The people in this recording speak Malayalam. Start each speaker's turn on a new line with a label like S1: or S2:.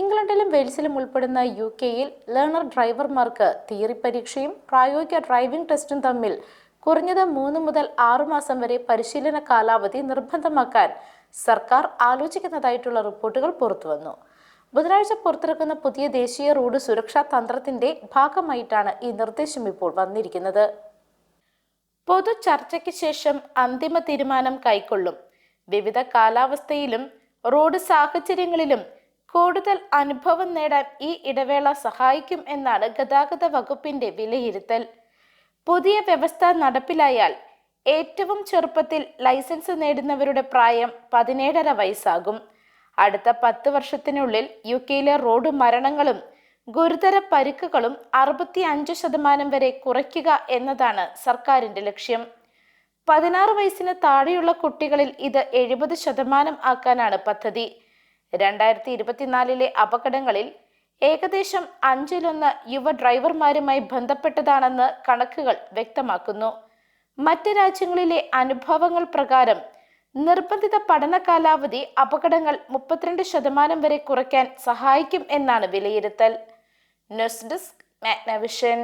S1: ഇംഗ്ലണ്ടിലും വെയിൽസിലും ഉൾപ്പെടുന്ന യു കെയിൽ ലേണർ ഡ്രൈവർമാർക്ക് തിയറി പരീക്ഷയും പ്രായോഗിക ഡ്രൈവിംഗ് ടെസ്റ്റും തമ്മിൽ കുറഞ്ഞത് മൂന്ന് മുതൽ ആറുമാസം വരെ പരിശീലന കാലാവധി നിർബന്ധമാക്കാൻ സർക്കാർ ആലോചിക്കുന്നതായിട്ടുള്ള റിപ്പോർട്ടുകൾ പുറത്തുവന്നു. ബുധനാഴ്ച പുറത്തിറക്കുന്ന പുതിയ ദേശീയ റോഡ് സുരക്ഷാ തന്ത്രത്തിന്റെ ഭാഗമായിട്ടാണ് ഈ നിർദ്ദേശം ഇപ്പോൾ വന്നിരിക്കുന്നത്. പൊതു ചർച്ചയ്ക്ക് ശേഷം അന്തിമ തീരുമാനം കൈക്കൊള്ളും. വിവിധ കാലാവസ്ഥയിലും റോഡ് സാഹചര്യങ്ങളിലും കൂടുതൽ അനുഭവം നേടാൻ ഈ ഇടവേള സഹായിക്കും എന്നാണ് ഗതാഗത വകുപ്പിന്റെ വിലയിരുത്തൽ. പുതിയ വ്യവസ്ഥ നടപ്പിലായാൽ ഏറ്റവും ചെറുപ്പത്തിൽ ലൈസൻസ് നേടുന്നവരുടെ പ്രായം പതിനേഴര വയസ്സാകും. അടുത്ത പത്ത് വർഷത്തിനുള്ളിൽ യു കെയിലെ റോഡ് മരണങ്ങളും ഗുരുതര പരിക്കുകളും അറുപത്തി അഞ്ച് ശതമാനം വരെ കുറയ്ക്കുക എന്നതാണ് സർക്കാരിന്റെ ലക്ഷ്യം. പതിനാറ് വയസ്സിന് താഴെയുള്ള കുട്ടികളിൽ ഇത് എഴുപത് ശതമാനം ആക്കാനാണ് പദ്ധതി. രണ്ടായിരത്തി ഇരുപത്തിനാലിലെ അപകടങ്ങളിൽ ഏകദേശം അഞ്ചിലൊന്ന് യുവ ഡ്രൈവർമാരുമായി ബന്ധപ്പെട്ടതാണെന്ന് കണക്കുകൾ വ്യക്തമാക്കുന്നു. മറ്റ് രാജ്യങ്ങളിലെ അനുഭവങ്ങൾ പ്രകാരം നിർബന്ധിത പഠന കാലാവധി അപകടങ്ങൾ മുപ്പത്തിരണ്ട് ശതമാനം വരെ കുറയ്ക്കാൻ സഹായിക്കും എന്നാണ് വിലയിരുത്തൽ. News desk Magnavision.